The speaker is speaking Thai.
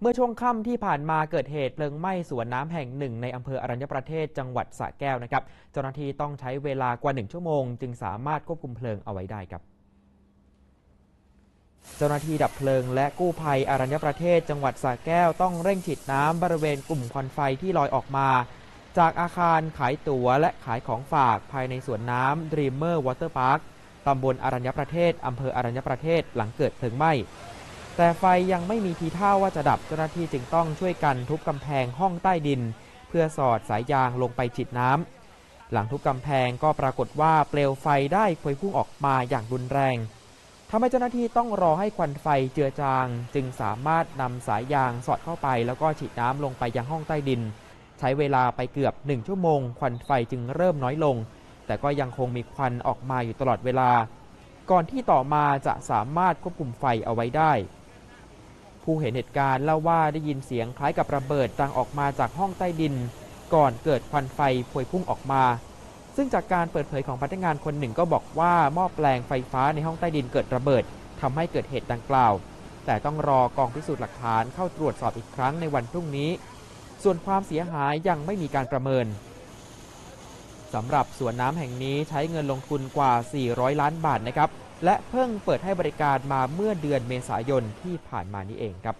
เมื่อช่วงค่ำที่ผ่านมาเกิดเหตุเพลิงไหม้สวนน้ำแห่งหนึ่งในอำเภออรัญญประเทศจังหวัดสระแก้วนะครับ เจ้าหน้าที่ต้องใช้เวลากว่าหนึ่งชั่วโมง จึงสามารถควบคุมเพลิงเอาไว้ได้ครับเจ้าหน้าที่ดับเพลิงและกู้ภัยอรัญญประเทศจังหวัดสระแก้วต้องเร่งฉีดน้ำบริเวณกลุ่มควันไฟที่ลอยออกมา จากอาคารขายตั๋วและขายของฝากภายในสวนน้ำ Dreamer Water Park ตำบลอรัญญประเทศอำเภออรัญญประเทศหลังเกิดเพลิงไหม้ แต่ไฟยังไม่มีทีท่าว่าจะดับเจ้าหน้าที่จึงต้องช่วยกันทุบกำแพงห้องใต้ดิน เพื่อสอดสายยางลงไปฉีดน้ำหลังทุบกำแพงก็ปรากฏว่าเปลวไฟได้พวยพุ่งออกมาอย่างรุนแรงทำให้เจ้าหน้าที่ต้องรอให้ควันไฟเจือจาง จึงสามารถนำสายยางสอดเข้าไป แล้วก็ฉีดน้ำลงไปยังห้องใต้ดิน ใช้เวลาไปเกือบหนึ่งชั่วโมง ควันไฟจึงเริ่มน้อยลง แต่ก็ยังคงมีควันออกมาอยู่ตลอดเวลา ก่อนที่ต่อมาจะสามารถควบคุมไฟเอาไว้ได้ ผู้เห็นเหตุการณ์เล่าว่าได้ยินเสียงคล้ายกับระเบิดดังออกมาจากห้องใต้ดิน ก่อนเกิดควันไฟพวยพุ่งออกมา ซึ่งจากการเปิดเผยของพนักงานคนหนึ่งก็บอกว่าหม้อแปลงไฟฟ้าในห้องใต้ดินเกิดระเบิดทำให้เกิดเหตุดังกล่าว แต่ต้องรอกองพิสูจน์หลักฐานเข้าตรวจสอบอีกครั้งในวันพรุ่งนี้ ส่วนความเสียหายยังไม่มีการประเมินสำหรับสวนน้ำแห่งนี้ใช้เงินลงทุนกว่า 400 ล้านบาทนะครับ และเพิ่งเปิดให้บริการมาเมื่อเดือนเมษายนที่ผ่านมานี้เองครับ